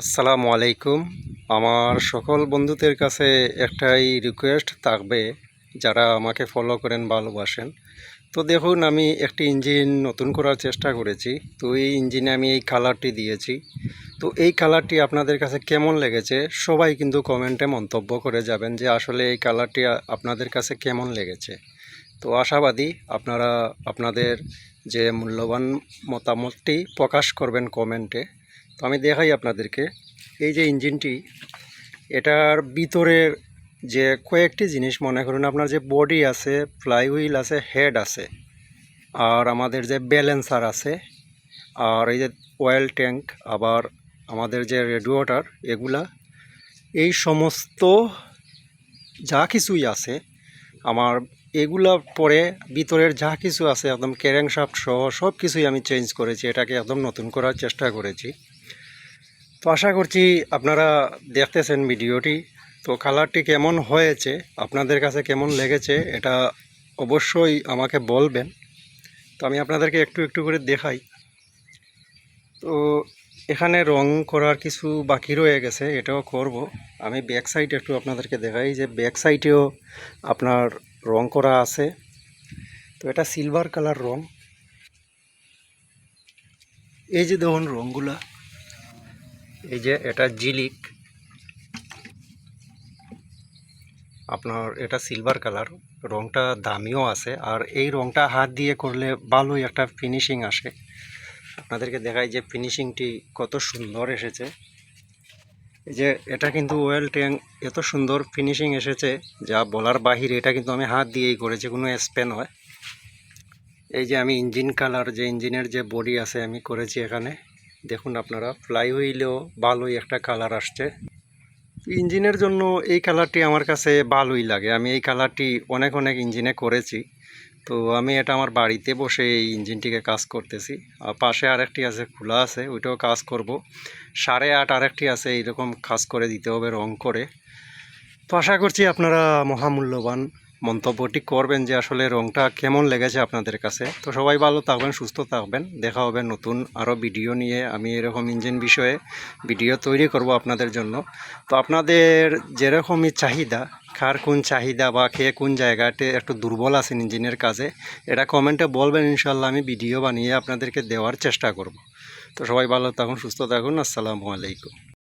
আসসালামু আলাইকুম। আমার সকল বন্ধুদের কাছে একটাই রিকোয়েস্ট থাকবে, যারা আমাকে ফলো করেন, ভালোবাসেন। তো দেখুন, আমি একটি ইঞ্জিন নতুন করার চেষ্টা করেছি। তো এই ইঞ্জিনে আমি এই কালারটি দিয়েছি। তো এই কালারটি আপনাদের কাছে কেমন লেগেছে? সবাই কিন্তু কমেন্টে মন্তব্য করে যাবেন যে আসলে এই কালারটি আপনাদের কাছে কেমন লেগেছে। তো আশাবাদী আপনারা আপনাদের যে মূল্যবান মতামতটি প্রকাশ করবেন কমেন্টে তো আমি দেখাই আপনাদেরকে। এই যে ইঞ্জিনটি, এটার ভিতরের যে কয়েকটি জিনিস, মনে করুন আপনার যে বডি আছে ফ্লাই হুইল আছে, হেড আছে, আর আমাদের যে ব্যালেন্সার আছে, আর এই যে অয়েল ট্যাঙ্ক, আবার আমাদের যে রেডিওটার এগুলা, এই সমস্ত যা কিছুই আছে, আমার এগুলা পরে ভিতরের যা কিছু আছে, একদম ক্যারেং শাফট সহ সব কিছুই আমি চেঞ্জ করেছি, এটাকে একদম নতুন করার চেষ্টা করেছি। তো আশা করছি আপনারা দেখতেছেন ভিডিওটি। তো কালারটি কেমন হয়েছে, আপনাদের কাছে কেমন লেগেছে, এটা অবশ্যই আমাকে বলবেন। তো আমি আপনাদেরকে একটু একটু করে দেখাই। তো এখানে রং করার কিছু বাকি রয়ে গেছে, এটাও করব। আমি ব্যাক সাইড একটু আপনাদেরকে দেখাই যে ব্যাক সাইডেও আপনার রং করা আছে। তো এটা সিলভার কালার রং। এই যে দেখুন রঙগুলা এই যে এটা জিলিক। আপনার এটা সিলভার কালার রংটা দামিও আছে। আর এই রংটা হাত দিয়ে করলে ভালোই একটা ফিনিশিং আসে। আপনাদেরকে দেখাই যে ফিনিশিংটি কত সুন্দর এসেছে। এই যে এটা কিন্তু ওয়েল ট্যাঙ্ক এত সুন্দর ফিনিশিং এসেছে। যা বলার বাহিরে এটা কিন্তু আমি হাত দিয়েই করেছি, কোনো স্পেন হয় এই যে আমি ইঞ্জিন কালার যে ইঞ্জিনের যে বডি আছে, আমি করেছি এখানে। দেখুন আপনারা ফ্লাই হুইলেও ভালোই একটা কালার আসছে। ইঞ্জিনের জন্য এই কালারটি আমার কাছে ভালোই লাগে। আমি এই কালারটি অনেক অনেক ইঞ্জিনে করেছি। তো আমি এটা আমার বাড়িতে বসে এই ইঞ্জিনটিকে কাজ করতেছি। আর পাশে আরেকটি আছে, খোলা আছে, ওইটাও কাজ করব। সাড়ে আট আরেকটি আছে, এইরকম কাজ করে দিতে হবে, রং করে। তো আশা করছি আপনারা মহামূল্যবান মন্তব্যটি করবেন যে আসলে রংটা কেমন লেগেছে আপনাদের কাছে। তো সবাই ভালো থাকবেন, সুস্থ থাকবেন। দেখা হবে নতুন আরও ভিডিও নিয়ে। আমি এরকম ইঞ্জিন বিষয়ে ভিডিও তৈরি করব আপনাদের জন্য। তো আপনাদের যেরকমই চাহিদা, কার কোন চাহিদা বা কে কোন জায়গাতে একটু দুর্বল আছেন ইঞ্জিনের কাজে, এটা কমেন্টে বলবেন ইনশাল্লাহ আমি ভিডিও বানিয়ে আপনাদেরকে দেওয়ার চেষ্টা করব। তো সবাই ভালো থাকুন, সুস্থ থাকুন। আসসালামু আলাইকুম।